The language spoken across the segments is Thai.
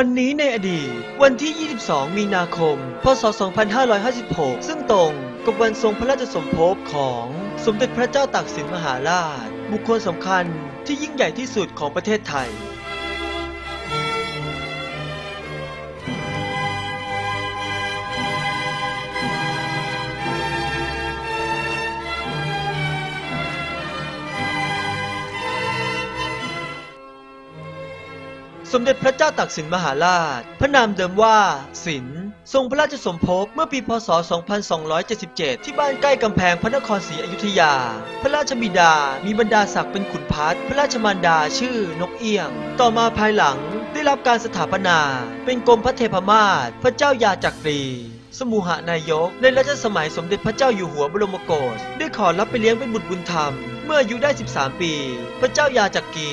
วันนี้ในอดีต วันที่ 22 มีนาคม พศ 2556 ซึ่งตรงกับวันทรงพระราชสมภพของสมเด็จพระเจ้าตากสินมหาราช บุคคลสำคัญที่ยิ่งใหญ่ที่สุดของประเทศไทย มเด็จพระเจ้าตากสินมหาราช พระนามเดิมว่า สิน ทรงพระราชสมภพเมื่อปีพศ 2277 ที่บ้านใกล้กำแพงพระนครศรีอยุธยา พระราชบิดา มีบรรดาศักดิ์เป็นขุนพัดพระราชมารดาชื่อนกเอี้ยง ต่อมาภายหลังได้รับการสถาปนา เป็นกรมพระเทพมาศพระเจ้ายาจักรีสมุหานายก ในรัชสมัยสมเด็จพระเจ้าอยู่หัวบรมโกศได้ขอรับไปเลี้ยงเป็นบุตรบุญธรรม เมื่ออายุได้ 13 ปี พระเจ้ายาจักรี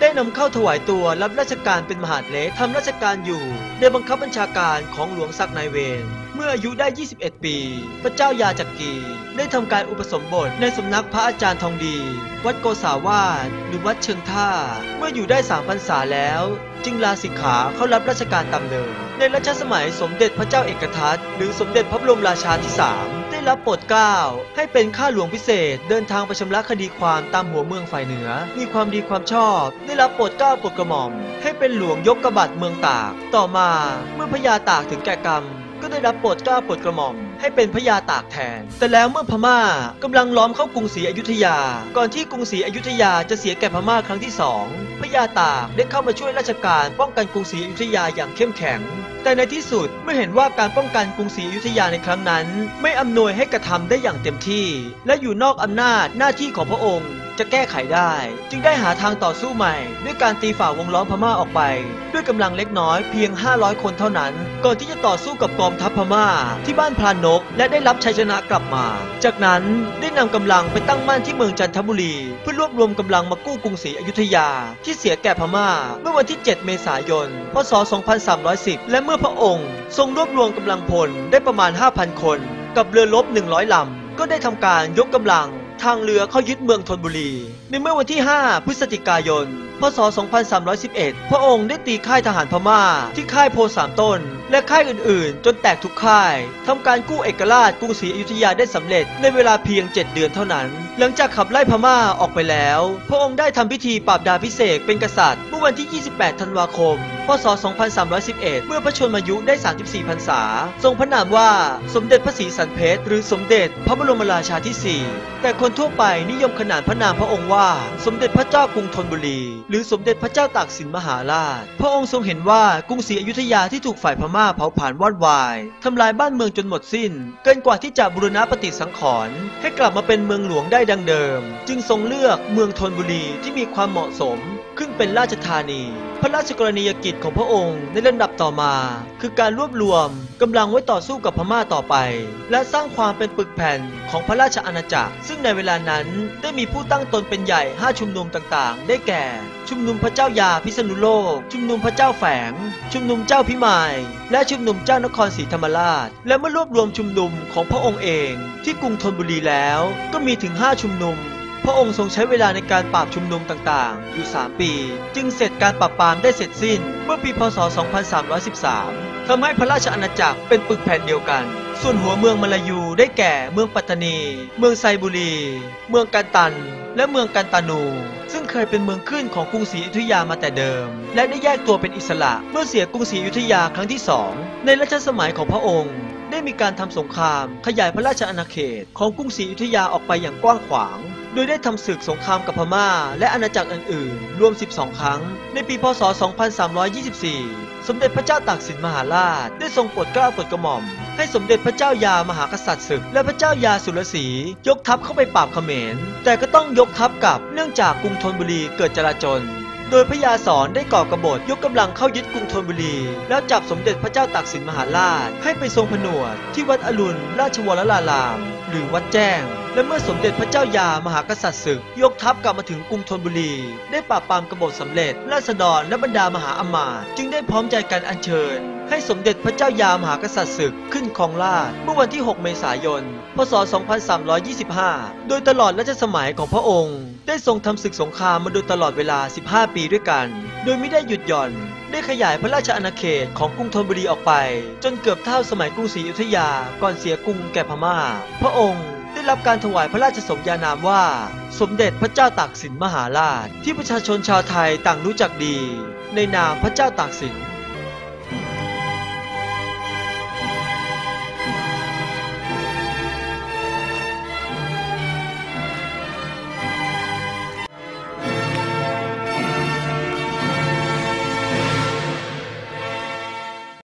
ได้นำเข้าถวายตัวรับราชการเป็นมหาดเล็กทำราชการอยู่ในบังคับบัญชาการของหลวงศักดิ์นายเวรเมื่ออายุได้ 21 ปี พระเจ้ายาจักรีได้ทำการอุปสมบทในสำนักพระอาจารย์ทองดี วัดโกษาวาสหรือวัดเชิงท่า เมื่ออยู่ได้สามพรรษาแล้ว จึงลาสิกขาเข้ารับราชการตามเดิมในรัชสมัยสมเด็จพระเจ้าเอกทัตหรือสมเด็จพระบรมราชาที่สาม ได้รับโปรดเกล้าให้เป็นข้าหลวงพิเศษ เดินทางไปชำระคดีความตามหัวเมืองฝ่ายเหนือ มีความดีความชอบ ได้รับโปรดเกล้าโปรดกระหม่อม ให้เป็นหลวงยกกบัดเมืองตาก ต่อมาเมื่อพญาตากถึงแก่กรรม ก็ได้รับโปรดเกล้าโปรดกระหม่อม ให้เป็นพญาตากแทน แต่แล้วเมื่อพม่ากำลังล้อมเข้ากรุงศรีอยุธยา ก่อนที่กรุงศรีอยุธยาจะเสียแก่พม่าครั้งที่สองพญาตากได้เข้ามาช่วยราชการป้องกันกรุงศรีอยุธยาอย่างเข้มแข็ง แต่ในที่สุดเมื่อเห็นว่าการป้องกันกรุงศรีอยุธยาในครั้งนั้น ไม่อำนวยให้กระทำได้อย่างเต็มที่ และอยู่นอกอำนาจหน้าที่ของพระองค์ จะแก้ไขได้ จึงได้หาทางต่อสู้ใหม่ ด้วยการตีฝ่าวงล้อมพม่าออกไป ด้วยกำลังเล็กน้อยเพียง 500 คนเท่านั้น ก่อนที่จะต่อสู้กับกองทัพพม่า ที่บ้านพรานนก และได้รับชัยชนะกลับมา จากนั้นได้นำกำลังไปตั้งมั่นที่เมืองจันทบุรี เพื่อรวบรวมกำลังมากู้กรุงศรีอยุธยา ที่เสียแก่พม่า เมื่อวันที่ 7 เมษายน พศ 2310 และเมื่อพระองค์ ทรงรวบรวมกำลังพลได้ประมาณ 5,000 คน กับเรือรบ100ลำก็ได้ทำการยกกำลัง ทางเรือเข้ายึดเมืองธนบุรี ในเมื่อวันที่ 5 พฤศจิกายน พศ 2311 พระองค์ได้ตีค่ายทหารพม่า ที่ค่ายโพสามต้น และค่ายอื่นๆ จนแตกทุกค่ายทำการกู้เอกราชกรุงศรีอยุธยาได้สำเร็จในเวลาเพียง 7 เดือนเท่านั้น หลังจากขับไล่พม่าออกไปแล้ว พระองค์ได้ทำพิธีปราบดาพิเศษเป็นกษัตริย์เมื่อวันที่ 28 ธันวาคม พศ 2311 เมื่อพระชนมายุได้ 34 พรรษา ทรงพระนามว่าสมเด็จพระศรีสันเพชรหรือสมเด็จพระบรมราชาที่ 4 แต่คนทั่วไปนิยมขนานพระนามพระองค์ว่า สมเด็จพระเจ้ากรุงธนบุรีหรือสมเด็จพระเจ้าตากสินมหาราช พระองค์ทรงเห็นว่ากรุงศรีอยุธยาที่ถูกฝ่ายพม่าเผาผลาญวอดวายทำลายบ้านเมืองจนหมดสิ้น เกินกว่าที่จะบูรณะปฏิสังขรณ์ให้กลับมาเป็นเมืองหลวงได้ดังเดิม จึงทรงเลือกเมืองธนบุรีที่มีความเหมาะสม ขึ้นเป็นราชธานี พระราชกรณียกิจของพระองค์ในลำดับต่อมา คือการรวบรวมกำลังไว้ต่อสู้กับพม่าต่อไป และสร้างความเป็นปึกแผ่นของพระราชอาณาจักร ซึ่งในเวลานั้นได้มีผู้ตั้งตนเป็นใหญ่5ชุมนุมต่างๆ ได้แก่ ชุมนุมพระเจ้ายาพิษณุโลก ชุมนุมพระเจ้าแฝง ชุมนุมเจ้าพิมายและชุมนุมเจ้านครศรีธรรมราช และเมื่อรวบรวมชุมนุมของพระองค์เอง ที่กรุงธนบุรีแล้ว ก็มีถึง 5 ชุมนุม พระองค์ทรงใช้เวลาในการปราบชุมนุมต่างๆ อยู่ 3 ปี จึงเสร็จการปราบปรามได้เสร็จสิ้น เมื่อปีพศ 2313 ทำให้พระราชอาณาจักรเป็นปึกแผ่นเดียวกัน ส่วนหัวเมืองมลายูได้แก่เมืองปัตตานี เมืองไซบุรี เมืองกันตัน และเมืองกันตานูซึ่งเคยเป็นเมืองขึ้นของกรุงศรีอยุธยามาแต่เดิม และได้แยกตัวเป็นอิสระเมื่อเสียกรุงศรีอยุธยาครั้งที่สองในรัชสมัยของพระองค์ ได้มีการทำสงคราม ขยายพระราชอาณาเขตของกรุงศรีอยุธยาออกไปอย่างกว้างขวาง ดยได้ทำศึกสงครามกับพม่า และอาณาจักรอื่นๆ รวม 12 ครั้ง ในปีพศ 2324 สมเด็จพระเจ้าตากสินมหาราช ได้ทรงโปรดเกล้าโปรดกระหม่อม ให้สมเด็จพระเจ้ายามหากษัตริย์ศึก และพระเจ้ายาสุรศรียกทัพเข้าไปปราบเขมร แต่ก็ต้องยกทัพกลับเนื่องจากกรุงธนบุรีเกิดจลาจลโดยพระยาสอนได้ก่อกบฏยกกำลังเข้ายึดกรุงธนบุรี แล้วจับสมเด็จพระเจ้าตากสินมหาราช ให้ไปทรงผนวดที่วัดอรุณราชวรลาราม หรือวัดแจ้ง และเมื่อสมเด็จพระเจ้ายามหากษัตริย์ศึก ยกทัพกลับมาถึงกรุงธนบุรี ได้ปราบปรามกบฏสำเร็จราษฎรและบรรดามหาอมาตย์จึงได้พร้อมใจกันอัญเชิญ ให้สมเด็จพระเจ้ายามหากษัตริย์ศึกขึ้นครองราชเมื่อวันที่ 6 เมษายน พศ 2325 โดยตลอดรัชสมัยของพระองค์ ได้ทรงทำศึกสงครามมาโดยตลอดเวลา 15 ปีด้วยกัน โดยไม่ได้หยุดหย่อนได้ขยายพระราชอาณาเขตของกรุงธนบุรีออกไป จนเกือบเท่าสมัยกรุงศรีอยุธยาก่อนเสียกรุงแก่พม่า พระองค์ รับการถวายพระราชสมญานามว่า สมเด็จพระเจ้าตากสินมหาราช ที่ประชาชนชาวไทยต่างรู้จักดี ในนามพระเจ้าตากสิน